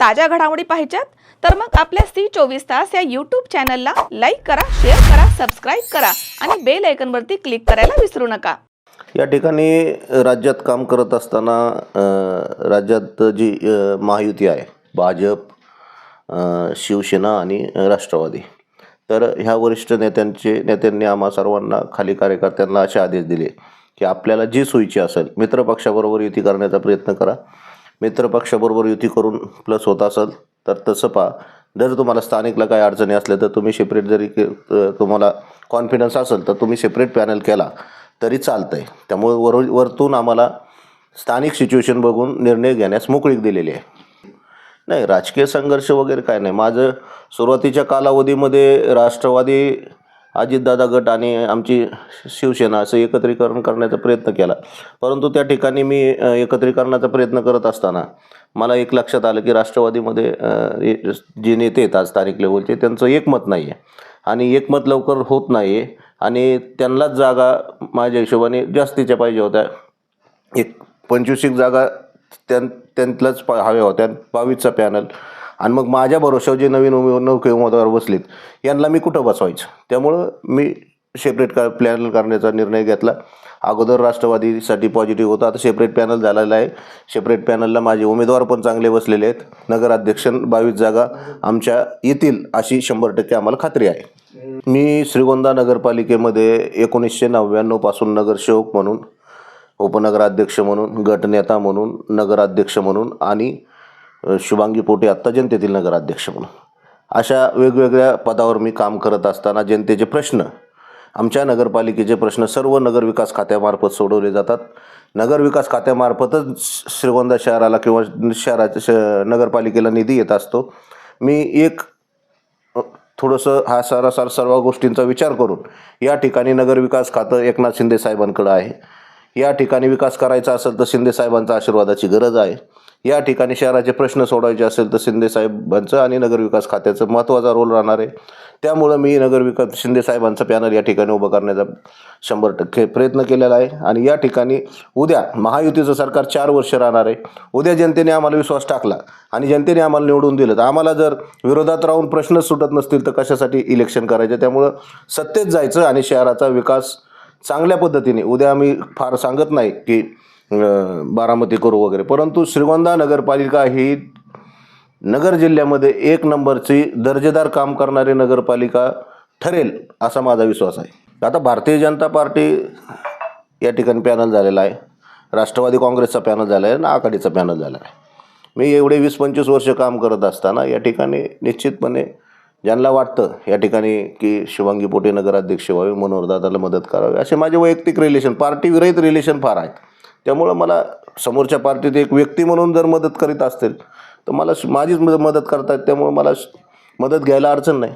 ताज्या घडामोडी पाहिजेत तर मग आपल्या सी चोवीस तास या यूट्यूब चॅनलला लाईक करा शेअर करा सबस्क्राईब करा आणि बेल आयकनवरती क्लिक करायला विसरू नका. या ठिकाणी राज्यात काम करत असताना राज्यात जी महायुती आहे भाजप शिवसेना आणि राष्ट्रवादी तर ह्या वरिष्ठ नेत्यांचे नेत्यांनी आम्हा सर्वांना खाली कार्यकर्त्यांना असे आदेश दिले की आपल्याला जी सोयीची असेल मित्रपक्षाबरोबर युती करण्याचा प्रयत्न करा. मित्रपक्षाबरोबर युती करून प्लस होत असेल तर तसं पहा. जर तुम्हाला स्थानिकला काही अडचणी असल्या तर तुम्ही सेपरेट जरी के तुम्हाला कॉन्फिडन्स असेल तर तुम्ही सेपरेट पॅनल केला तरी चालतं आहे त्यामुळे वर वरतून आम्हाला स्थानिक सिच्युएशन बघून निर्णय घेण्यास मोकळीक दिलेली आहे. नाही राजकीय संघर्ष वगैरे काय नाही. माझं सुरुवातीच्या कालावधीमध्ये राष्ट्रवादी अजितदादा गट आणि आमची शिवसेना असं एकत्रीकरण करण्याचा प्रयत्न केला. परंतु त्या ठिकाणी मी एकत्रीकरणाचा प्रयत्न करत असताना मला एक लक्षात आलं की राष्ट्रवादीमध्ये जे नेते आहेत आज स्थानिक लेवलचे त्यांचं एकमत नाही आहे आणि एकमत लवकर होत नाही आहे आणि त्यांनाच जागा माझ्या हिशोबाने जास्तीच्या पाहिजे होत्या. एक पंचवीस एक जागा त्यां त्यांतल्याच पा हव्या होत्या. बावीसचा पॅनल. आणि मग माझ्या भरोशावर जे नवीन उमेदवार नौके उमेदवार बसलेत यांना मी कुठं बसवायचं? त्यामुळं मी सेपरेट का प्लॅनल करण्याचा निर्णय घेतला. अगोदर राष्ट्रवादीसाठी पॉझिटिव्ह होता आता सेपरेट पॅनल झालेला आहे. सेपरेट पॅनलला माझे उमेदवार पण चांगले बसलेले आहेत. नगराध्यक्ष बावीस जागा आमच्या येतील अशी शंभर टक्के आम्हाला खात्री आहे. मी श्रीगोंदा नगरपालिकेमध्ये एकोणीसशे नव्याण्णवपासून नगरसेवक म्हणून उपनगराध्यक्ष म्हणून गटनेता म्हणून नगराध्यक्ष म्हणून आणि शुभांगी पोटे आत्ता जनतेतील नगराध्यक्ष म्हणून. अशा वेगवेगळ्या पदावर मी काम करत असताना जनतेचे प्रश्न आमच्या नगरपालिकेचे प्रश्न सर्व नगरविकास खात्यामार्फत सोडवले जातात. नगरविकास खात्यामार्फतच श्रीगोंदा शहराला किंवा शहराच्या श नगरपालिकेला निधी येत असतो. मी एक थोडंसं हा सारासार सर्व गोष्टींचा विचार करून या ठिकाणी नगरविकास खातं एकनाथ शिंदे साहेबांकडं आहे. या ठिकाणी विकास करायचा असेल तर शिंदे साहेबांचा आशीर्वादाची गरज आहे. या ठिकाणी शहराचे प्रश्न सोडवायचे असेल तर शिंदे साहेबांचं आणि नगरविकास खात्याचं महत्त्वाचा रोल राहणार आहे. त्यामुळं मी नगरविकास शिंदे साहेबांचं पॅनल या ठिकाणी उभं करण्याचा शंभर टक्के प्रयत्न केलेला आहे. आणि या ठिकाणी उद्या महायुतीचं सरकार चार वर्ष राहणार आहे. उद्या जनतेने आम्हाला विश्वास टाकला आणि जनतेने आम्हाला निवडून दिलं तर आम्हाला जर विरोधात राहून प्रश्नच सुटत नसतील तर कशासाठी इलेक्शन करायचं? त्यामुळं सत्तेत जायचं आणि शहराचा विकास चांगल्या पद्धतीने. उद्या आम्ही फार सांगत नाही की बारामती करू वगैरे. परंतु श्रीगोंदा नगरपालिका ही नगर जिल्ह्यामध्ये एक नंबरची दर्जेदार काम करणारी नगरपालिका ठरेल असा माझा विश्वास आहे. आता भारतीय जनता पार्टी या ठिकाणी पॅनल झालेला आहे. राष्ट्रवादी काँग्रेसचा पॅनल झाला आहे आणि आघाडीचा पॅनल झाला आहे. मी एवढे वीस पंचवीस वर्ष काम करत असताना या ठिकाणी निश्चितपणे ज्यांना वाटतं या ठिकाणी की शिवांगी पोटे नगराध्यक्ष व्हावे मनोहरदादाला मदत करावी. असे माझे वैयक्तिक रिलेशन पार्टीविरहित रिलेशन फार आहेत. त्यामुळं मला समोरच्या पार्टीत एक व्यक्ती म्हणून जर मदत करीत असतील तर मला माझीच मदत करतात त्यामुळं मला मदत घ्यायला अडचण नाही.